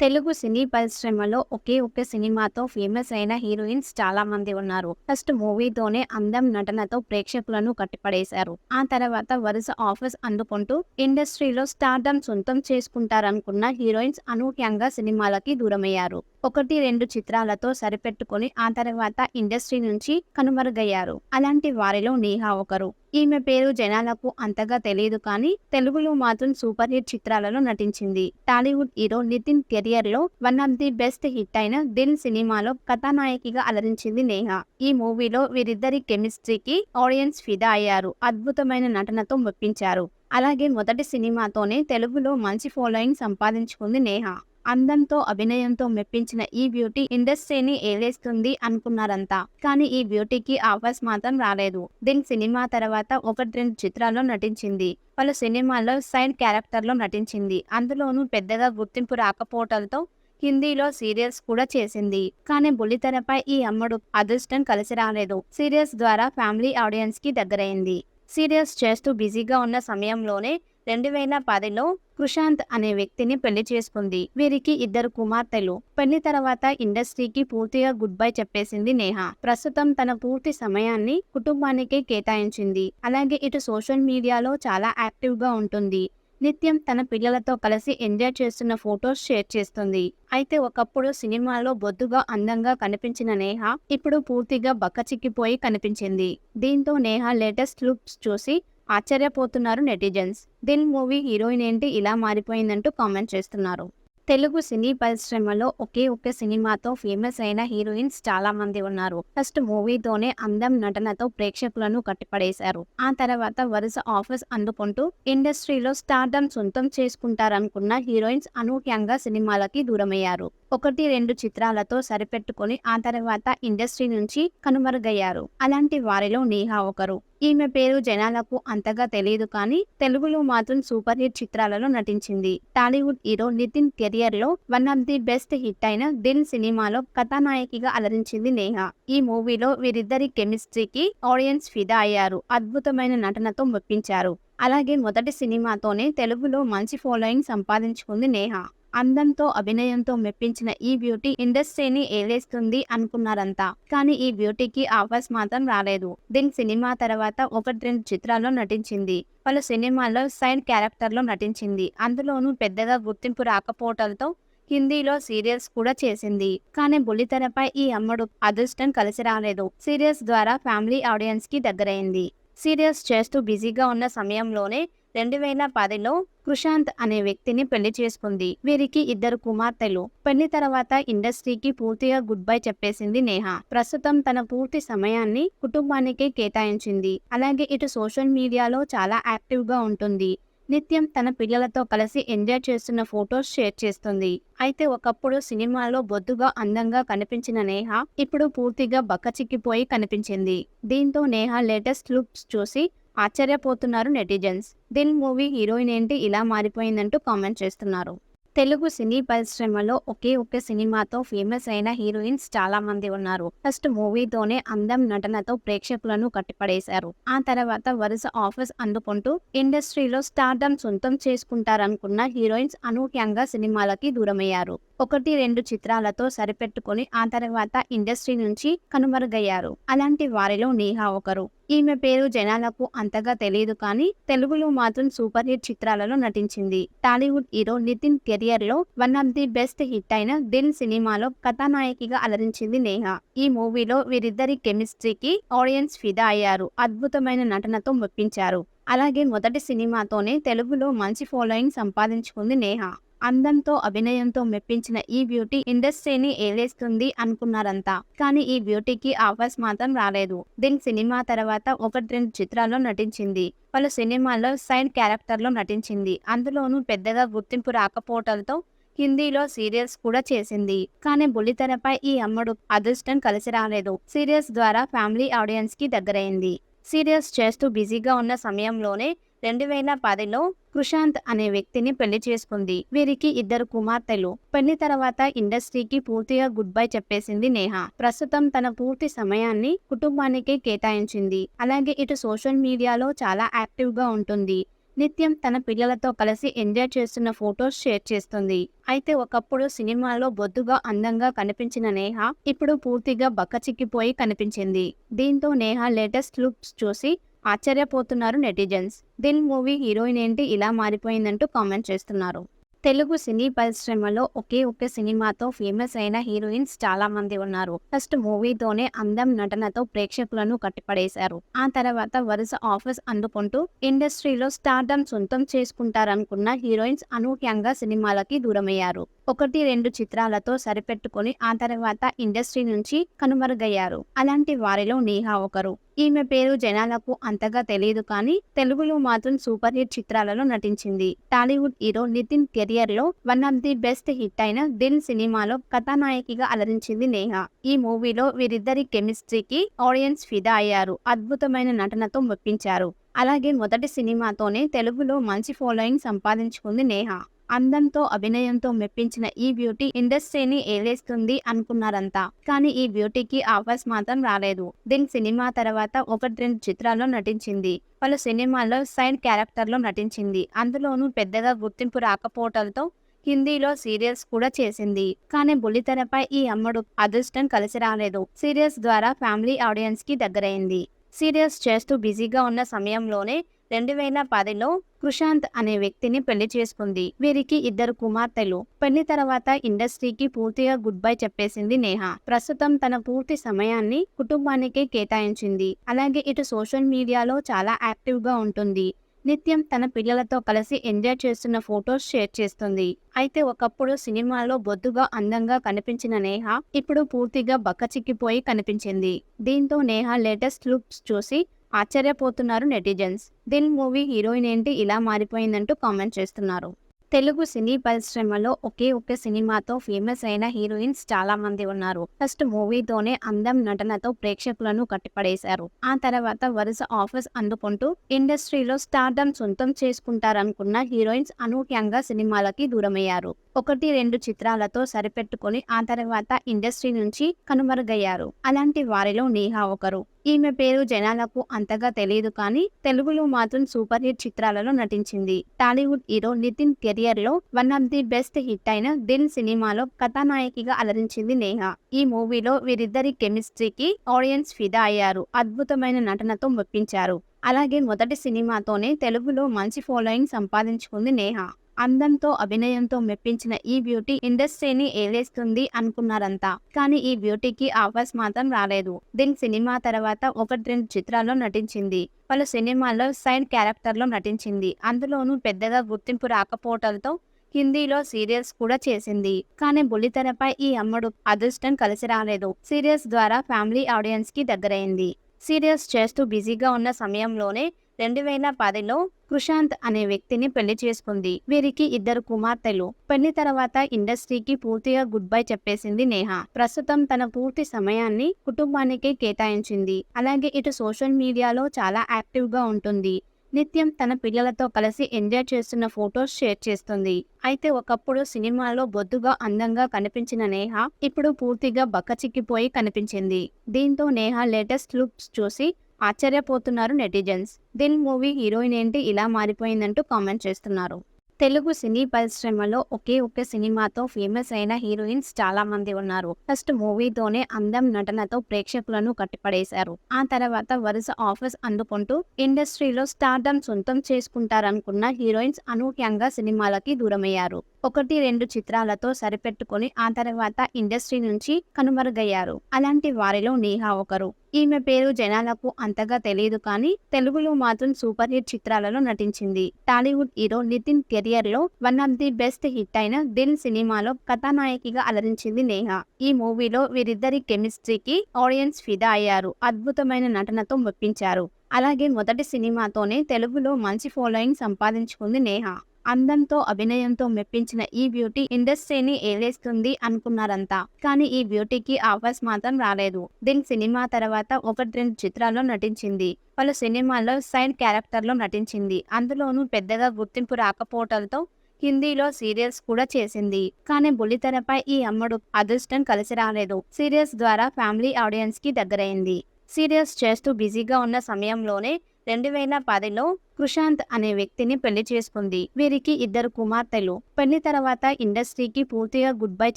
తెలుగు సినీ పరిశ్రమలో ఒకే ఒక సినిమాతో ఫేమస్ అయిన హీరోయిన్స్ చాలా మంది ఉన్నారు. ఫస్ట్ మూవీతోనే అందం నటనతో ప్రేక్షకులను కట్టిపడేశారు. ఆ తర్వాత వరుస ఆఫర్స్ అందుకుంటూ ఇండస్ట్రీలో స్టార్డమ్ సొంతం చేసుకుంటారనుకున్న హీరోయిన్స్ అనూహ్యంగా సినిమాలకి దూరమయ్యారు. ఒకటి రెండు చిత్రాలతో సరిపెట్టుకుని ఆ తర్వాత ఇండస్ట్రీ నుంచి కనుమరుగయ్యారు. అలాంటి వారిలో నేహా ఒకరు. ఈమె పేరు జనాలకు అంతగా తెలియదు కానీ తెలుగులో మాత్రం సూపర్ హిట్ చిత్రాలలో నటించింది. టాలీవుడ్ హీరో నితిన్ కెరియర్లో one of the best hit అయిన దిల్ సినిమాలో కథానాయకిగా అలరించింది నేహా. ఈ మూవీలో వీరిద్దరి కెమిస్ట్రీకి ఆడియన్స్ ఫిదా అయ్యారు. అద్భుతమైన నటనతో మెప్పించారు. అలాగే మొదటి సినిమాతోనే తెలుగులో మంచి ఫాలోయింగ్ సంపాదించుకుంది నేహ. అందంతో అభినయంతో మెప్పించిన ఈ బ్యూటీ ఇండస్ట్రీని ఏలేస్తుంది అనుకున్నారంతా. కానీ ఈ బ్యూటీకి ఆఫర్స్ మాత్రం రాలేదు. దీని సినిమా తర్వాత ఒకటి రెండు చిత్రాల్లో నటించింది. పలు సినిమాల్లో సైడ్ క్యారెక్టర్లో నటించింది. అందులోనూ పెద్దగా గుర్తింపు రాకపోవటంతో హిందీలో సీరియల్స్ కూడా చేసింది. కానీ బుల్లితెరపై ఈ అమ్మడు అదృష్టం కలిసి రాలేదు. సీరియల్స్ ద్వారా ఫ్యామిలీ ఆడియన్స్కి దగ్గరైంది. సీరియల్స్ చేస్తూ బిజీగా ఉన్న సమయంలోనే రెండు వేల పదిలో కృషాంత్ అనే వ్యక్తిని పెళ్ళి చేసుకుంది. వీరికి ఇద్దరు కుమార్తెలు. పెళ్ళి తర్వాత ఇండస్ట్రీకి పూర్తిగా గుడ్ బై చెప్పేసింది నేహ. ప్రస్తుతం తన పూర్తి సమయాన్ని కుటుంబానికి కేటాయించింది. అలాగే ఇటు సోషల్ మీడియాలో చాలా యాక్టివ్గా ఉంటుంది. నిత్యం తన పిల్లలతో కలిసి ఎంజాయ్ చేస్తున్న ఫొటోస్ షేర్ చేస్తుంది. అయితే ఒకప్పుడు సినిమాలో బొద్దుగా అందంగా కనిపించిన నేహ ఇప్పుడు పూర్తిగా బక్కచిక్కిపోయి కనిపించింది. దీంతో నేహ లేటెస్ట్ లుక్స్ చూసి ఆశ్చర్యపోతున్నారు నెటిజన్స్. దిల్ మూవీ హీరోయిన్ ఏంటి? ఇలా మారిపోయిందంటూ కామెంట్ చేస్తున్నారు. తెలుగు సినీ పరిశ్రమలో ఒకే ఒక్క సినిమాతో ఫేమస్ అయిన హీరోయిన్స్ చాలా మంది ఉన్నారు. ఫస్ట్ మూవీతోనే అందం నటనతో ప్రేక్షకులను కట్టిపడేశారు. ఆ తర్వాత వరుస ఆఫర్స్ అందుకుంటూ ఇండస్ట్రీలో స్టార్డమ్ సొంతం చేసుకుంటారనుకున్న హీరోయిన్స్ అనూహ్యంగా సినిమాలకి దూరమయ్యారు. ఒకటి రెండు చిత్రాలతో సరిపెట్టుకుని ఆ తర్వాత ఇండస్ట్రీ నుంచి కనుమరుగయ్యారు. అలాంటి వారిలో నేహా ఒకరు. ఈమె పేరు జనాలకు అంతగా తెలియదు కానీ తెలుగులో మాత్రం సూపర్ హిట్ చిత్రాలలో నటించింది. టాలీవుడ్ హీరో నితిన్ కెరియర్లో one of the best hit అయిన దిల్ సినిమాలో కథానాయకిగా అలరించింది నేహ. ఈ మూవీలో వీరిద్దరి కెమిస్ట్రీకి ఆడియన్స్ ఫిదా అయ్యారు. అద్భుతమైన నటనతో మెప్పించారు. అలాగే మొదటి సినిమాతోనే తెలుగులో మంచి ఫాలోయింగ్ సంపాదించుకుంది నేహ. అందంతో అభినయంతో మెప్పించిన ఈ బ్యూటీ ఇండస్ట్రీని ఏలేస్తుంది అనుకున్నారంతా. కానీ ఈ బ్యూటీకి ఆఫర్స్ మాత్రం రాలేదు. దీని సినిమా తర్వాత ఒకటి రెండు చిత్రాల్లో నటించింది. పలు సినిమాల్లో సైడ్ క్యారెక్టర్లో నటించింది. అందులోనూ పెద్దగా గుర్తింపు రాకపోవటంతో హిందీలో సీరియల్స్ కూడా చేసింది. కానీ బుల్లితెరపై ఈ అమ్మడు అదృష్టం కలిసి రాలేదు. సీరియల్స్ ద్వారా ఫ్యామిలీ ఆడియన్స్కి దగ్గరైంది. సీరియల్స్ చేస్తూ బిజీగా ఉన్న సమయంలోనే రెండు వేల పదిలో కృషాంత్ అనే వ్యక్తిని పెళ్ళి చేసుకుంది. వీరికి ఇద్దరు కుమార్తెలు. పెళ్ళి తర్వాత ఇండస్ట్రీకి పూర్తిగా గుడ్ బై చెప్పేసింది నేహ. ప్రస్తుతం తన పూర్తి సమయాన్ని కుటుంబానికి కేటాయించింది. అలాగే ఇటు సోషల్ మీడియాలో చాలా యాక్టివ్గా ఉంటుంది. నిత్యం తన పిల్లలతో కలిసి ఎంజాయ్ చేస్తున్న ఫొటోస్ షేర్ చేస్తుంది. అయితే ఒకప్పుడు సినిమాలో బొద్దుగా అందంగా కనిపించిన నేహ ఇప్పుడు పూర్తిగా బక్కచిక్కిపోయి కనిపించింది. దీంతో నేహ లేటెస్ట్ లుక్స్ చూసి ఆశ్చర్యపోతున్నారు నెటిజన్స్. దిల్ మూవీ హీరోయిన్ ఏంటి? ఇలా మారిపోయిందంటూ కామెంట్ చేస్తున్నారు. తెలుగు సినీ పరిశ్రమలో ఒకే ఒక్క సినిమాతో ఫేమస్ అయిన హీరోయిన్స్ చాలా మంది ఉన్నారు. ఫస్ట్ మూవీతోనే అందం నటనతో ప్రేక్షకులను కట్టిపడేశారు. ఆ తర్వాత వరుస ఆఫర్స్ అందుకుంటూ ఇండస్ట్రీలో స్టార్డమ్ సొంతం చేసుకుంటారనుకున్న హీరోయిన్స్ అనూహ్యంగా సినిమాలకి దూరమయ్యారు. ఒకటి రెండు చిత్రాలతో సరిపెట్టుకుని ఆ తర్వాత ఇండస్ట్రీ నుంచి కనుమరుగయ్యారు. అలాంటి వారిలో నేహా ఒకరు. ఈమె పేరు జనాలకు అంతగా తెలియదు కానీ తెలుగులో మాత్రం సూపర్ హిట్ చిత్రాలలో నటించింది. టాలీవుడ్ హీరో నితిన్ కెరియర్లో one of the best hit అయిన దిల్ సినిమాలో కథానాయకిగా అలరించింది నేహ. ఈ మూవీలో వీరిద్దరి కెమిస్ట్రీకి ఆడియన్స్ ఫిదా అయ్యారు. అద్భుతమైన నటనతో మెప్పించారు. అలాగే మొదటి సినిమాతోనే తెలుగులో మంచి ఫాలోయింగ్ సంపాదించుకుంది నేహ. అందంతో అభినయంతో మెప్పించిన ఈ బ్యూటీ ఇండస్ట్రీని ఏలేస్తుంది అనుకున్నారంతా. కానీ ఈ బ్యూటీకి ఆఫర్స్ మాత్రం రాలేదు. దీని సినిమా తర్వాత ఒకటి రెండు చిత్రాల్లో నటించింది. పలు సినిమాల్లో సైడ్ క్యారెక్టర్లో నటించింది. అందులోనూ పెద్దగా గుర్తింపు రాకపోవటంతో హిందీలో సీరియల్స్ కూడా చేసింది. కానీ బుల్లితెరపై ఈ అమ్మడు అదృష్టం కలిసి రాలేదు. సీరియల్స్ ద్వారా ఫ్యామిలీ ఆడియన్స్కి దగ్గరైంది. సీరియల్స్ చేస్తూ బిజీగా ఉన్న సమయంలోనే రెండు వేల పదిలో కృషాంత్ అనే వ్యక్తిని పెళ్ళి చేసుకుంది. వీరికి ఇద్దరు కుమార్తెలు. పెళ్ళి తర్వాత ఇండస్ట్రీకి పూర్తిగా గుడ్ బై చెప్పేసింది నేహ. ప్రస్తుతం తన పూర్తి సమయాన్ని కుటుంబానికి కేటాయించింది. అలాగే ఇటు సోషల్ మీడియాలో చాలా యాక్టివ్గా ఉంటుంది. నిత్యం తన పిల్లలతో కలిసి ఎంజాయ్ చేస్తున్న ఫొటోస్ షేర్ చేస్తుంది. అయితే ఒకప్పుడు సినిమాలో బొద్దుగా అందంగా కనిపించిన నేహ ఇప్పుడు పూర్తిగా బక్కచిక్కిపోయి కనిపించింది. దీంతో నేహ లేటెస్ట్ లుక్స్ చూసి ఆశ్చర్యపోతున్నారు నెటిజన్స్. దిల్ మూవీ హీరోయిన్ ఏంటి? ఇలా మారిపోయిందంటూ కామెంట్ చేస్తున్నారు. తెలుగు సినీ పరిశ్రమలో ఒకే ఒకే సినిమాతో ఫేమస్ అయిన హీరోయిన్స్ చాలా మంది ఉన్నారు. ఫస్ట్ మూవీతోనే అందం నటనతో ప్రేక్షకులను కట్టిపడేశారు. ఆ తర్వాత వరుస ఆఫర్స్ అందుకుంటూ ఇండస్ట్రీలో స్టార్డమ్ సొంతం చేసుకుంటారనుకున్న హీరోయిన్స్ అనూహ్యంగా సినిమాలకి దూరమయ్యారు. ఒకటి రెండు చిత్రాలతో సరిపెట్టుకుని ఆ తర్వాత ఇండస్ట్రీ నుంచి కనుమరుగయ్యారు. అలాంటి వారిలో నేహా ఒకరు. ఈమె పేరు జనాలకు అంతగా తెలియదు కానీ తెలుగులో మాత్రం సూపర్ హిట్ చిత్రాలలో నటించింది. టాలీవుడ్ హీరో నితిన్ కెరియర్లో one of the best hit అయిన దిల్ సినిమాలో కథానాయకిగా అలరించింది నేహా. ఈ మూవీలో వీరిద్దరి కెమిస్ట్రీకి ఆడియన్స్ ఫిదా అయ్యారు. అద్భుతమైన నటనతో మెప్పించారు. అలాగే మొదటి సినిమాతోనే తెలుగులో మంచి ఫాలోయింగ్ సంపాదించుకుంది నేహా. అందంతో అభినయంతో మెప్పించిన ఈ బ్యూటీ ఇండస్ట్రీని ఏలేస్తుంది అనుకున్నారంతా. కానీ ఈ బ్యూటీకి ఆఫర్స్ మాత్రం రాలేదు. దీని సినిమా తర్వాత ఒకటి రెండు చిత్రాల్లో నటించింది. పలు సినిమాల్లో సైడ్ క్యారెక్టర్లో నటించింది. అందులోనూ పెద్దగా గుర్తింపు రాకపోవటంతో హిందీలో సీరియల్స్ కూడా చేసింది. కానీ బుల్లితెరపై ఈ అమ్మడు అదృష్టం కలిసి రాలేదు. సీరియల్స్ ద్వారా ఫ్యామిలీ ఆడియన్స్కి దగ్గరైంది. సీరియల్స్ చేస్తూ బిజీగా ఉన్న సమయంలోనే రెండు వేల పదిలో కృషాంత్ అనే వ్యక్తిని పెళ్ళి చేసుకుంది. వీరికి ఇద్దరు కుమార్తెలు. పెళ్ళి తర్వాత ఇండస్ట్రీకి పూర్తిగా గుడ్ బై చెప్పేసింది నేహ. ప్రస్తుతం తన పూర్తి సమయాన్ని కుటుంబానికి కేటాయించింది. అలాగే ఇటు సోషల్ మీడియాలో చాలా యాక్టివ్గా ఉంటుంది. నిత్యం తన పిల్లలతో కలిసి ఎంజాయ్ చేస్తున్న ఫొటోస్ షేర్ చేస్తుంది. అయితే ఒకప్పుడు సినిమాలో బొద్దుగా అందంగా కనిపించిన నేహ ఇప్పుడు పూర్తిగా బక్కచిక్కిపోయి కనిపించింది. దీంతో నేహ లేటెస్ట్ లుక్స్ చూసి ఆశ్చర్యపోతున్నారు నెటిజన్స్. దిల్ మూవీ హీరోయిన్ ఏంటి? ఇలా మారిపోయిందంటూ కామెంట్ చేస్తున్నారు. తెలుగు సినీ పరిశ్రమలో ఒకే ఒకే సినిమాతో ఫేమస్ అయిన హీరోయిన్స్ చాలా మంది ఉన్నారు. ఫస్ట్ మూవీతోనే అందం నటనతో ప్రేక్షకులను కట్టిపడేశారు. ఆ తర్వాత వరుస ఆఫర్స్ అందుకుంటూ ఇండస్ట్రీలో స్టార్డమ్ సొంతం చేసుకుంటారనుకున్న హీరోయిన్స్ అనూహ్యంగా సినిమాలకి దూరమయ్యారు. ఒకటి రెండు చిత్రాలతో సరిపెట్టుకుని ఆ తర్వాత ఇండస్ట్రీ నుంచి కనుమరుగయ్యారు. అలాంటి వారిలో నేహా ఒకరు. ఈమె పేరు జనాలకు అంతగా తెలియదు కానీ తెలుగులో మాత్రం సూపర్ హిట్ చిత్రాలలో నటించింది. టాలీవుడ్ హీరో నితిన్ కెరియర్లో one of the best hit అయిన దిల్ సినిమాలో కథానాయకిగా అలరించింది నేహ. ఈ మూవీలో వీరిద్దరి కెమిస్ట్రీకి ఆడియన్స్ ఫిదా అయ్యారు. అద్భుతమైన నటనతో మెప్పించారు. అలాగే మొదటి సినిమాతోనే తెలుగులో మంచి ఫాలోయింగ్ సంపాదించుకుంది నేహ. అందంతో అభినయంతో మెప్పించిన ఈ బ్యూటీ ఇండస్ట్రీని ఏలేస్తుంది అనుకున్నారంతా. కానీ ఈ బ్యూటీకి ఆఫర్స్ మాత్రం రాలేదు. దీని సినిమా తర్వాత ఒకటి రెండు చిత్రాల్లో నటించింది. పలు సినిమాల్లో సైడ్ క్యారెక్టర్లో నటించింది. అందులోనూ పెద్దగా గుర్తింపు రాకపోవటంతో హిందీలో సీరియల్స్ కూడా చేసింది. కానీ బుల్లితెరపై ఈ అమ్మడు అదృష్టం కలిసి రాలేదు. సీరియల్స్ ద్వారా ఫ్యామిలీ ఆడియన్స్కి దగ్గరైంది. సీరియల్స్ చేస్తూ బిజీగా ఉన్న సమయంలోనే రెండు వేల పదిలో కృషాంత్ అనే వ్యక్తిని పెళ్ళి చేసుకుంది. వీరికి ఇద్దరు కుమార్తెలు. పెళ్ళి తర్వాత ఇండస్ట్రీకి పూర్తిగా గుడ్ బై చెప్పేసింది నేహ. ప్రస్తుతం తన పూర్తి సమయాన్ని కుటుంబానికి కేటాయించింది. అలాగే ఇటు సోషల్ మీడియాలో చాలా యాక్టివ్గా ఉంటుంది. నిత్యం తన పిల్లలతో కలిసి ఎంజాయ్ చేస్తున్న ఫొటోస్ షేర్ చేస్తుంది. అయితే ఒకప్పుడు సినిమాలో బొద్దుగా అందంగా కనిపించిన నేహ ఇప్పుడు పూర్తిగా బక్కచిక్కిపోయి కనిపించింది. దీంతో నేహ లేటెస్ట్ లుక్స్ చూసి ఆశ్చర్యపోతున్నారు నెటిజన్స్. దిల్ మూవీ హీరోయిన్ ఏంటి? ఇలా మారిపోయిందంటూ కామెంట్ చేస్తున్నారు. తెలుగు సినీ పరిశ్రమలో ఒకే ఒక్క సినిమాతో ఫేమస్ అయిన హీరోయిన్స్ చాలా మంది ఉన్నారు. ఫస్ట్ మూవీతోనే అందం నటనతో ప్రేక్షకులను కట్టిపడేశారు. ఆ తర్వాత వరుస ఆఫర్స్ అందుకుంటూ ఇండస్ట్రీలో స్టార్డమ్ సొంతం చేసుకుంటారనుకున్న హీరోయిన్స్ అనూహ్యంగా సినిమాలకి దూరమయ్యారు. ఒకటి రెండు చిత్రాలతో సరిపెట్టుకుని ఆ తర్వాత ఇండస్ట్రీ నుంచి కనుమరుగయ్యారు. అలాంటి వారిలో నేహా ఒకరు. ఈమె పేరు జనాలకు అంతగా తెలియదు కానీ తెలుగులో మాత్రం సూపర్ హిట్ చిత్రాలలో నటించింది. టాలీవుడ్ హీరో నితిన్ కెరియర్లో one of the best hit అయిన దిల్ సినిమాలో కథానాయకిగా అలరించింది నేహా. ఈ మూవీలో వీరిద్దరి కెమిస్ట్రీకి ఆడియన్స్ ఫిదా అయ్యారు. అద్భుతమైన నటనతో మెప్పించారు. అలాగే మొదటి సినిమాతోనే తెలుగులో మంచి ఫాలోయింగ్ సంపాదించుకుంది నేహ. అందంతో అభినయంతో మెప్పించిన ఈ బ్యూటీ ఇండస్ట్రీని ఏలేస్తుంది అనుకున్నారంతా. కానీ ఈ బ్యూటీకి ఆఫర్స్ మాత్రం రాలేదు. దీని సినిమా తర్వాత ఒకటి రెండు చిత్రాల్లో నటించింది. పలు సినిమాల్లో సైడ్ క్యారెక్టర్లో నటించింది. అందులోనూ పెద్దగా గుర్తింపు రాకపోవటంతో హిందీలో సీరియల్స్ కూడా చేసింది. కానీ బుల్లితెరపై ఈ అమ్మడు అదృష్టం కలిసి రాలేదు. సీరియల్స్ ద్వారా ఫ్యామిలీ ఆడియన్స్కి దగ్గరైంది. సీరియల్స్ చేస్తూ బిజీగా ఉన్న సమయంలోనే రెండు వేల పదిలో కృషాంత్ అనే వ్యక్తిని పెళ్ళి చేసుకుంది. వీరికి ఇద్దరు కుమార్తెలు. పెళ్ళి తర్వాత ఇండస్ట్రీకి పూర్తిగా గుడ్ బై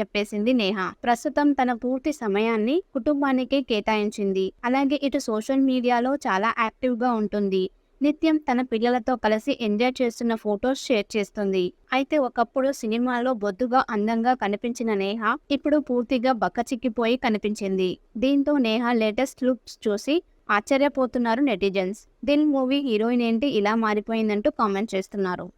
చెప్పేసింది నేహ. ప్రస్తుతం తన పూర్తి సమయాన్ని కుటుంబానికి కేటాయించింది. అలాగే ఇటు సోషల్ మీడియాలో చాలా యాక్టివ్గా ఉంటుంది. నిత్యం తన పిల్లలతో కలిసి ఎంజాయ్ చేస్తున్న ఫొటోస్ షేర్ చేస్తుంది. అయితే ఒకప్పుడు సినిమాలో బొద్దుగా అందంగా కనిపించిన నేహ ఇప్పుడు పూర్తిగా బక్కచిక్కిపోయి కనిపించింది. దీంతో నేహ లేటెస్ట్ లుక్స్ చూసి ఆశ్చర్యపోతున్నారు నెటిజన్స్. దిల్ మూవీ హీరోయిన్ ఏంటి? ఇలా మారిపోయిందంటూ కామెంట్ చేస్తున్నారు.